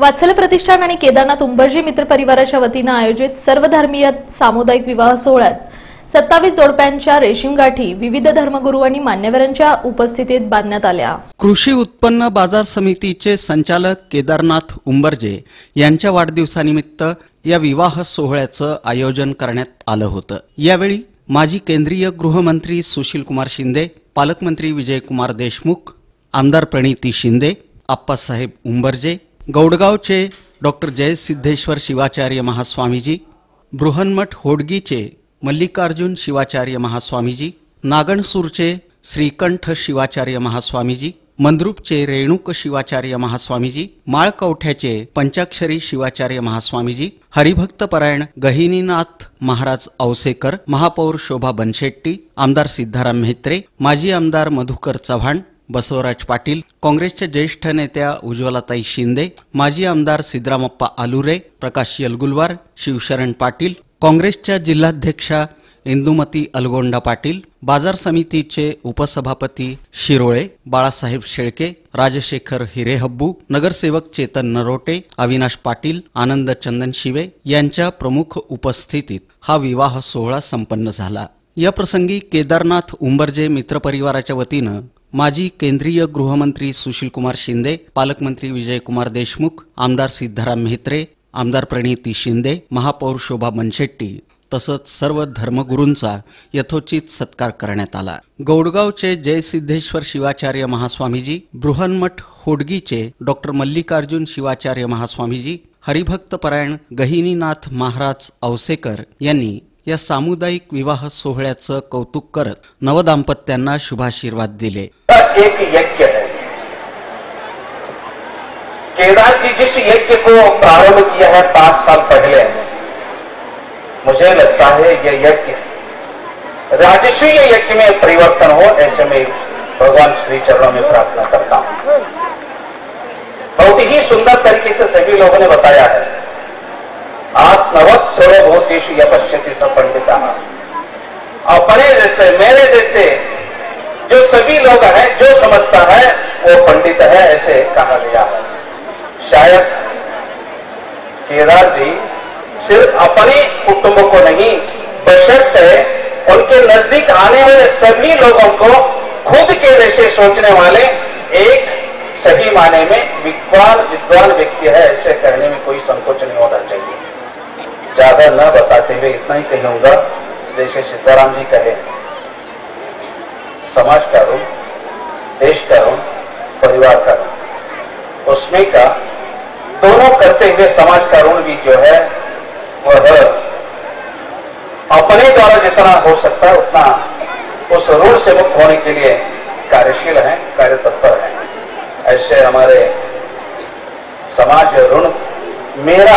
वात्सल्य प्रतिष्ठान आणि केदारनाथ उंबरजी मित्र परिवाराच्या वतीनं आयोजित सर्वधर्मीय सामुदायिक विवाह सोहळ्यात सत्तावीस जोडप्यांच्या रेशीम गाठी विविध धर्मगुरू आणि मान्यवरांच्या उपस्थितीत बांधण्यात आल्या. कृषी उत्पन्न बाजार समितीचे संचालक केदारनाथ उंबर्जे यांच्या वाढदिवसानिमित्त या विवाह सोहळ्याचं आयोजन करण्यात आलं होतं. यावेळी माजी केंद्रीय गृहमंत्री सुशील कुमार शिंदे पालकमंत्री विजयकुमार देशमुख आमदार प्रणिती शिंदे आप्पासाहेब उंबर्जे गौडगावचे डॉक्टर जय सिद्धेश्वर शिवाचार्य महास्वामीजी बृहन्मठ होडगीचे मल्लिकार्जुन शिवाचार्य महास्वामीजी नागणसूरचे श्रीकंठ शिवाचार्य महास्वामीजी मंद्रुपचे रेणुक शिवाचार्य महास्वामीजी माळकवठ्याचे पंचाक्षरी शिवाचार्य महास्वामीजी हरिभक्तपरायण गहिनीनाथ महाराज औसेकर महापौर शोभा बनशेट्टी आमदार सिद्धाराम म्हेत्रे माजी आमदार मधुकर चव्हाण बसवराज पाटील काँग्रेसच्या ज्येष्ठ नेत्या उज्ज्वलाताई शिंदे माजी आमदार सिद्धरामप्पा आलुरे प्रकाश यलगुलवार शिवशरण पाटील काँग्रेसच्या जिल्हाध्यक्षा इंदुमती अलगोंडा पाटील बाजार समितीचे उपसभापती शिरोळे बाळासाहेब शेळके राजशेखर हिरेहब्बू नगरसेवक चेतन नरोटे अविनाश पाटील आनंद चंदन शिवे यांच्या प्रमुख उपस्थितीत हा विवाह सोहळा संपन्न झाला. या प्रसंगी केदारनाथ उंबरजे मित्रपरिवाराच्या वतीनं माजी केंद्रीय गृहमंत्री सुशीलकुमार शिंदे पालकमंत्री विजयकुमार देशमुख आमदार सिद्धाराम म्हेत्रे आमदार प्रणिती शिंदे महापौर शोभा मनशेट्टी तसंच सर्व धर्मगुरूंचा यथोचित सत्कार करण्यात आला. गौडगावचे जयसिद्धेश्वर शिवाचार्य महास्वामीजी बृहन्मठ होडगीचे डॉक्टर मल्लिकार्जुन शिवाचार्य महास्वामीजी हरिभक्तपरायण गहिनीनाथ महाराज औसेकर यांनी या सामुदायिक विवाह सोहळ्याचं कौतुक करत नवदाम्पत्यांना शुभाशीर्वाद दिले. एक यज्ञ है केदार जी जिस यज्ञ को प्रारंभ किया है पांच साल पहले मुझे लगता है यह यज्ञ राजस्वीय यज्ञ में परिवर्तन हो ऐसे में भगवान श्री चरणों में प्रार्थना करता हूं। बहुत ही सुंदर तरीके से सभी लोगों ने बताया है। आत्मवत सर्वभूतेषु यपश्यति पंडिता अपने जैसे, मेरे जैसे, जो सभी लोग हैं, जो समझता है, वो पंडित है, ऐसे कहा गया है। शायद केदार जी सिर्फ़ अपने कुटुंब को नहीं, बशर्ते उनके नज़दीक आने वाले सभी लोगों को खुद के जैसे सोचने वाले एक सही माने में विद्वान विद्वान व्यक्ति है, ऐसे कहने में कोई संकोच नहीं होना चाहिए। ज़्यादा न बताते हुए इतना ही कहूँगा, जैसे सीताराम जी कहे, समाज का ऋण देश का ऋण परिवार का ऋण उसमें का दोनों करते हुए समाज का ऋण भी जो है, वह अपने द्वारा जितना हो सकता है, उतना उस ऋण से मुक्त होने के लिए कार्यशील हैं कार्य तत्पर हैं। ऐसे हमारे समाज ऋण, मेरा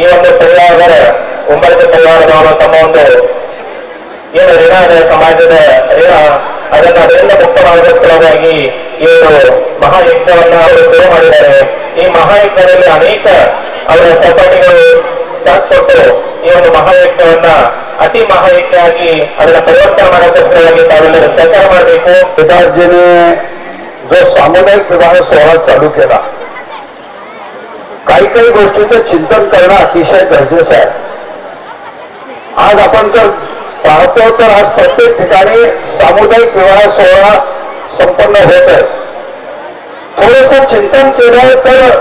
ಈ ಒಂದು ಪರಿವಾರದ ಒಂಬತ್ತು ಪರಿವಾರದವರು ತಮ್ಮ ಒಂದು ಏನು ಋಣ ಇದೆ ಸಮಾಜದ ಋಣ ಅದನ್ನ ಅದರಿಂದ ಮುಕ್ತವಾದ ಸಲುವಾಗಿ ಈ ಒಂದು ಮಹಾಯಜ್ಞವನ್ನ ಅವರು ಶುರು ಮಾಡಿದ್ದಾರೆ ಈ ಮಹಾಯಜ್ಞದಲ್ಲಿ ಅನೇಕ ಅವರ ಸಹಪಾಠಿಗಳು ಸಾಥ್ ಕೊಟ್ಟು ಈ ಒಂದು ಮಹಾಯಜ್ಞವನ್ನ ಅತಿ ಮಹಾಯಜ್ಞ ಆಗಿ ಅದನ್ನ ಪರಿವರ್ತನೆ ಮಾಡೋದಕ್ಕೋಸ್ಕರವಾಗಿ ತಾವೆಲ್ಲರೂ ಸಹಕಾರ ಮಾಡಬೇಕು सिद्धार्थजी ने जो सामुदायिक विवाह सोहळा चालू केला काही काही गोष्टीचं चिंतन करणं अतिशय गरजेचं आहे. आज आपण जर पाहतो तर आज प्रत्येक ठिकाणी सामुदायिक विवाह सोहळा संपन्न होत आहे. थोडस चिंतन केलं तर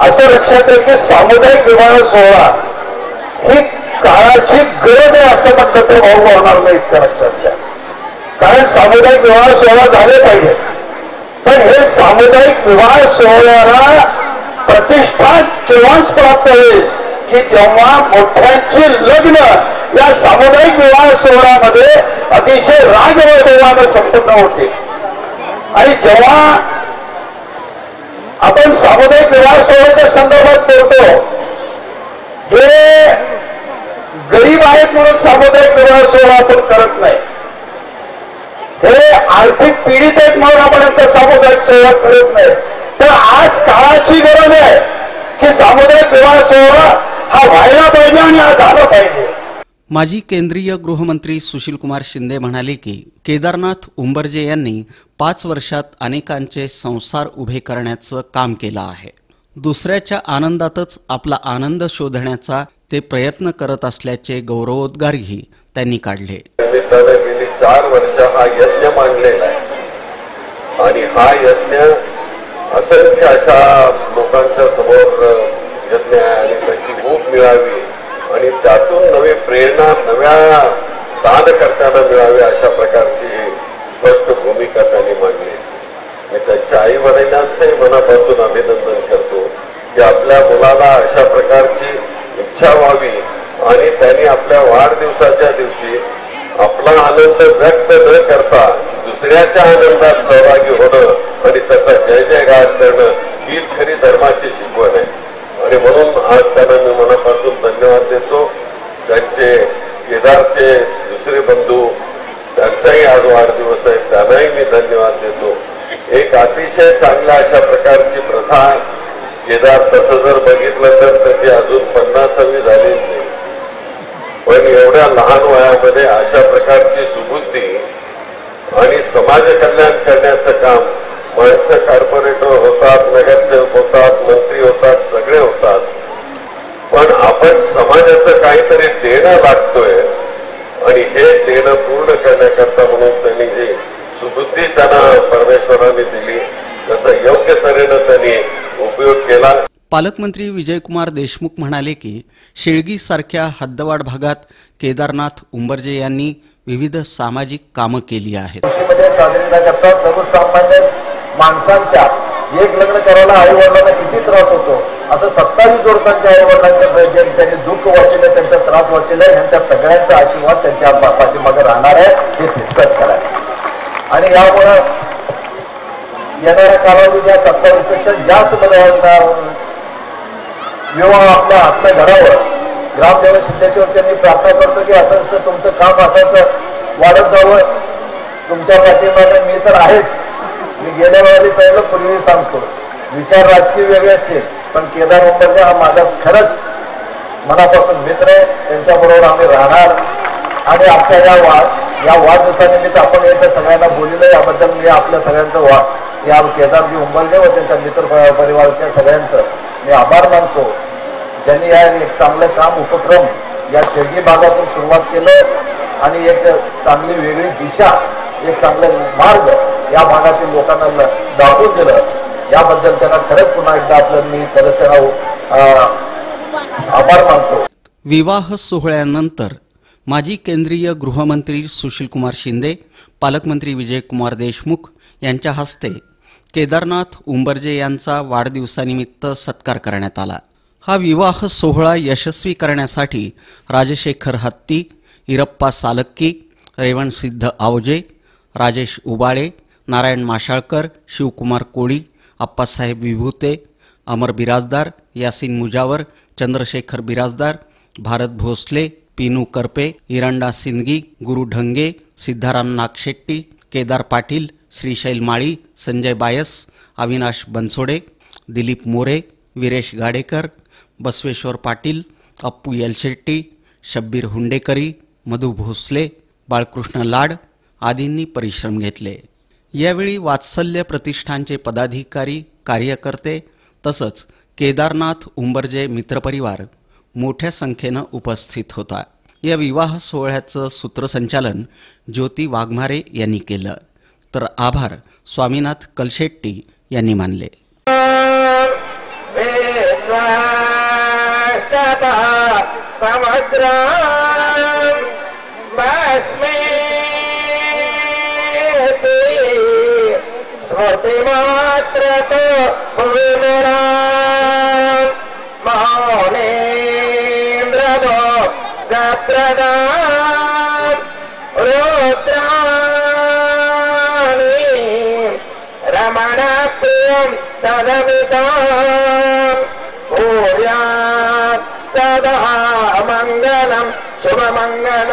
असं लक्षात येईल की सामुदायिक विवाह सोहळा ही काळाची गरज आहे असं म्हटलं तर भाऊ होणार नाही इतकं लक्षात घ्या. कारण सामुदायिक विवाह सोहळा झाले पाहिजे. पण हे सामुदायिक विवाह सोहळ्याला प्रतिष्ठा केव्हाच प्राप्त होईल? की जेव्हा मोठ्यांचे लग्न या सामुदायिक विवाह सोहळ्यामध्ये अतिशय राजवैभवानं संपन्न होते आणि जेव्हा आपण सामुदायिक विवाह सोहळ्याच्या संदर्भात बोलतो हे गरीब आहेत म्हणून सामुदायिक विवाह सोहळा आपण करत नाही. हे आर्थिक पीडित आहेत म्हणून आपण सामुदायिक सोहळा करत नाही. तर आज काळाची गरज आहे की सामुदायिक विवाह सोहळा हा व्हायला पाहिजे आणि हा झाला पाहिजे. माजी केंद्रीय गृहमंत्री सुशीलकुमार शिंदे म्हणाले की केदारनाथ उंबर्जे यांनी पाच वर्षात अनेकांचे संसार उभे करण्याचं काम केलं आहे. दुसऱ्याच्या आनंदातच आपला आनंद शोधण्याचा ते प्रयत्न करत असल्याचे गौरवोद्गारही त्यांनी काढले. गेली चार वर्ष हा यज्ञ मांडलेला आहे. आणि हा यज्ञ अशा लोकांच्या समोर यज्ञ आहे आणि त्याची भूक मिळावी आणि त्यातून नवी प्रेरणा नव्या दानकर्त्यांना मिळावी अशा प्रकारची स्पष्ट भूमिका त्यांनी मांडली. मी त्यांच्या आई वडिलांचंही मनापासून अभिनंदन करतो की आपल्या मुलाला अशा प्रकारची इच्छा व्हावी आणि त्यांनी आपल्या वाढदिवसाच्या दिवशी आपला आनंद व्यक्त न करता दुसऱ्याच्या आनंदात सहभागी होणं आणि त्याचा जय जयकार करणं हीच खरी धर्माची शिकवण आहे. आणि म्हणून आज त्यांना मी मनापासून धन्यवाद देतो. त्यांचे केदारचे दुसरे बंधू त्यांचाही आज वाढदिवस आहे त्यांनाही मी धन्यवाद देतो. एक अतिशय चांगल्या अशा प्रकारची प्रथा केदार तसं जर बघितलं तर त्याची अजून पन्नासावी झालेली नाही. पण एवढ्या लहान वयामध्ये अशा प्रकारची सुबुद्धी आणि समाज कल्याण करण्याचं काम माणसं कॉर्पोरेटर होतात नगरसेवक होतात मंत्री होतात सगळे होतात. पण आपण समाजाचं काहीतरी देणं लागतोय आणि हे देणं पूर्ण करण्याकरता म्हणून त्यांनी जी सुबुद्धी त्यांना परमेश्वराने दिली त्याचा योग्य तऱ्हेनं त्यांनी उपयोग केला. पालकमंत्री विजयकुमार देशमुख म्हणाले की शेळगीसारख्या हद्दवाड भागात केदारनाथ उंबर्जे यांनी विविध सामाजिक कामं केली आहेत. माणसांच्या एक लग्न करायला आई वडिलांना किती त्रास होतो? असं सत्तावीस जोडकांच्या आई वडिलांचं त्यांनी दुःख वाचले त्यांचा त्रास वाचले यांच्या सगळ्यांचा आशीर्वाद त्यांच्या पाठीमागे राहणार आहे. हे तितकंच करा आणि यामुळं येणाऱ्या कालावधीत या सत्तावीसपेक्षा जास्त बदल विवाह आपल्या आपल्या घरावर ग्रामदेव सिद्धेश्वर त्यांनी प्रार्थना करतो की असं असं तुमचं काम असायचं वाढत जावं. तुमच्या पाठीमागे मी तर आहेच. मी गेल्या वेळेला सांगितलं पूर्वी सांगतो. विचार राजकीय वेगळे असतील पण केदार मुंबईचा हा माझा खरंच मनापासून मित्र आहे. त्यांच्याबरोबर आम्ही राहणार. आणि आजच्या या वाद या वाढदिवसानिमित्त आपण येत्या सगळ्यांना बोललेलं याबद्दल मी आपल्या सगळ्यांचं वा या केदारजी उंबरजे व त्यांच्या मित्र परिवाराच्या सगळ्यांचं मी आभार मानतो. ज्यांनी या एक चांगलं काम उपक्रम या शेळगी भागातून सुरुवात केलं. आणि एक चांगली वेगळी दिशा एक चांगलं मार्ग या भागातील लोकांना दाखवून दिलं. याबद्दल त्यांना खरंच पुन्हा एकदा आपलं मी खरंच त्यांना आभार मानतो. विवाह सोहळ्यानंतर माजी केंद्रीय गृहमंत्री सुशीलकुमार शिंदे पालकमंत्री विजयकुमार देशमुख यांच्या हस्ते केदारनाथ उंबरजे यांचा वाढदिवसानिमित्त सत्कार करण्यात आला. हा विवाह सोहळा यशस्वी करण्यासाठी राजशेखर हत्ती इरप्पा सालक्की रेवणसिद्ध आवजे राजेश उबाळे नारायण माशाळकर शिवकुमार कोळी आप्पासाहेब विभूते अमर बिराजदार यासिन मुजावर चंद्रशेखर बिराजदार भारत भोसले पिनू करपे इरांडा सिंदगी गुरु ढंगे सिद्धाराम नागशेट्टी केदार पाटील श्रीशैल माळी संजय बायस अविनाश बनसोडे दिलीप मोरे विरेश गाडेकर बसवेश्वर पाटील अप्पू येलशेट्टी शब्बीर हुंडेकरी मधु भोसले बाळकृष्ण लाड आदींनी परिश्रम घेतले. यावेळी वात्सल्य प्रतिष्ठानचे पदाधिकारी कार्यकर्ते तसंच केदारनाथ उंबरजे मित्रपरिवार मोठ्या संख्येनं उपस्थित होता. या विवाह सोहळ्याचं सूत्रसंचालन ज्योती वाघमारे यांनी केलं. तर आभार स्वामीनाथ कलशेट्टी यांनी मानले. महानेन्द्रदो ग्रदा रोद्रा रमणप्रियम् तदपिता पूर्यात् तदा मङ्गलम् शुभमङ्गल।